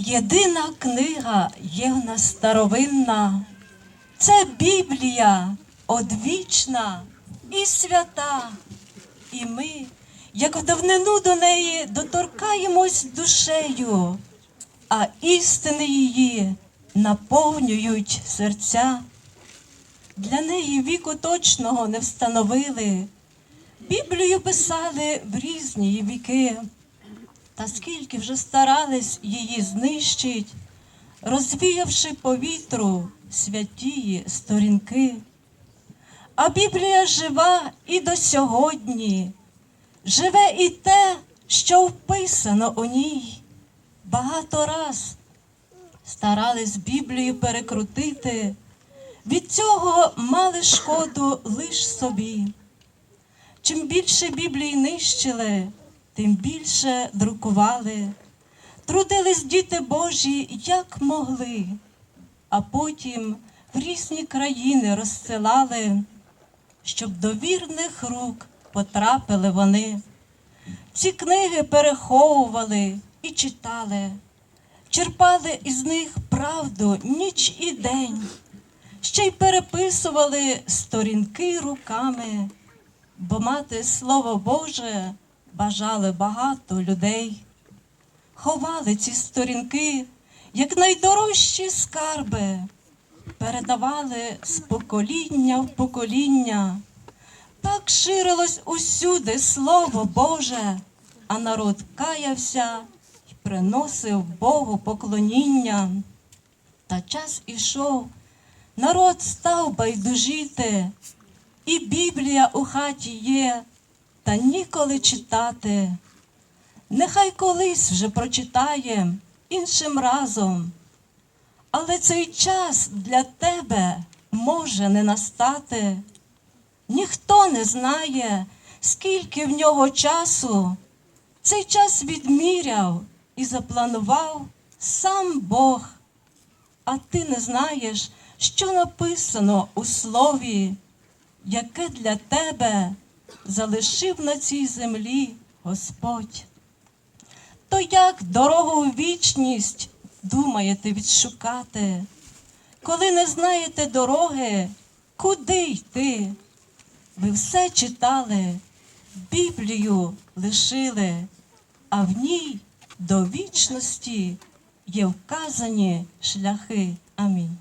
Єдина книга є в нас старовинна, це Біблія одвічна і свята. І ми, як в давнину до неї, доторкаємось душею, а істини її наповнюють серця. Для неї віку точного не встановили. Біблію писали в різні віки. Та скільки вже старались її знищить, розвіявши по вітру святії сторінки. А Біблія жива і до сьогодні, живе і те, що вписано у ній. Багато раз старались Біблію перекрутити, від цього мали шкоду лиш собі. Чим більше Біблії нищили, тим більше друкували. Трудились діти Божі як могли, а потім в різні країни розсилали, щоб до вірних рук потрапили вони. Ці книги переховували і читали, черпали із них правду ніч і день, ще й переписували сторінки руками бо мати Слово Боже бажали багато людей. Ховали ці сторінки, як найдорожчі скарби, передавали з покоління в покоління. Так ширилось усюди Слово Боже, а народ каявся і приносив Богу поклоніння. Та час ішов, народ став байдужіти, і Біблія у хаті є, та ніколи читати. Нехай колись вже прочитає іншим разом, але цей час для тебе може не настати. Ніхто не знає, скільки в нього часу. Цей час відміряв і запланував сам Бог. А ти не знаєш, що написано у слові яке для тебе залишив на цій землі Господь. То як дорогу у вічність думаєте відшукати, коли не знаєте дороги, куди йти? Ви все читали, Біблію лишили, а в ній до вічності є вказані шляхи. Амінь.